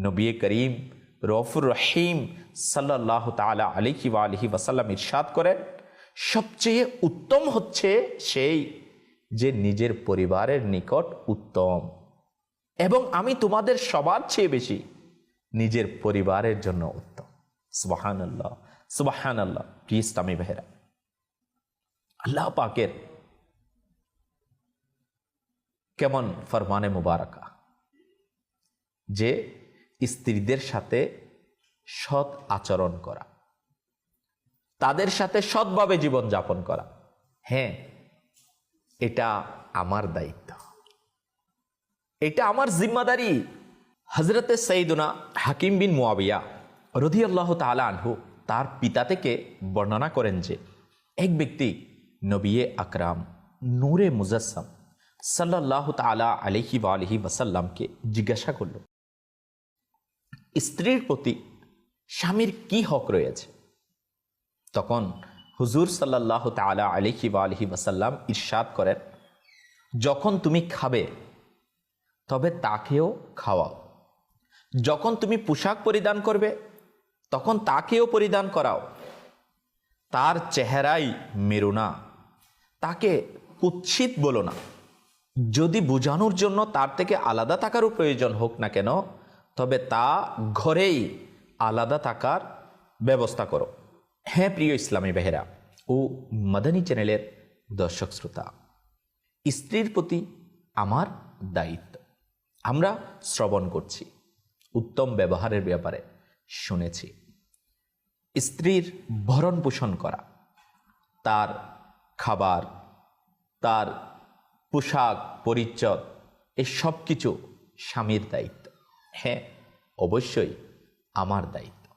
নবী করিম, রফুর রহিম সাল্লাহ তালা আলিহি বা আলহি ওয়াসাল্লাম ইরশাদ করেন। সবচেয়ে উত্তম হচ্ছে সেই যে নিজের পরিবারের নিকট উত্তম। এবং আমি তোমাদের সবার চেয়ে বেশি নিজের পরিবারের জন্য উত্তম। সুবাহান আল্লাহ সুবাহান আল্লাহ প্রিয় বেহেরা আল্লাহ পাকের কেমন ফরমানে মুবারকা? যে স্ত্রীদের সাথে সৎ আচরণ করা। তাদের সাথে সৎভাবে জীবন যাপন করা। হ্যাঁ এটা আমার দায়িত্ব। এটা আমার জিম্মাদারি। হজরতে সঈদুনা হাকিম বিন মুয়াবিয়া রধি আল্লাহ তালা আনহু তার পিতা থেকে বর্ণনা করেন যে, এক ব্যক্তি নবিয়ে আকরাম নূরে মুজাসম সাল্লাহ তালা আলহি বা আলহি ওয়াসাল্লামকে জিজ্ঞাসা করল স্ত্রীর প্রতি স্বামীর কি হক রয়েছে? তখন হুজুর সাল্লাহ তালা আলহি বা আলহি ওয়াসাল্লাম ইরশাদ করেন, যখন তুমি খাবে, তবে তাকেও খাওয়াও। যখন তুমি পোশাক পরিধান করবে, তখন তাকেও পরিধান করাও। তার চেহারাই মেরু না, তাকে কুৎসিত বলো না। যদি বোঝানোর জন্য তার থেকে আলাদা থাকারও প্রয়োজন হোক না কেন তবে তা ঘরেই আলাদা থাকার ব্যবস্থা করো। হ্যাঁ প্রিয় ইসলামী বেহেরা ও মাদানী চ্যানেলের দর্শক শ্রোতা, স্ত্রীর প্রতি আমার দায়িত্ব। আমরা শ্রবণ করছি, উত্তম ব্যবহারের ব্যাপারে শুনেছি। স্ত্রীর ভরণ পোষণ করা, তার খাবার, তার পোশাক, পরিচ্ছদ এই সব কিছু স্বামীর দায়িত্ব। হ্যাঁ অবশ্যই আমার দায়িত্ব।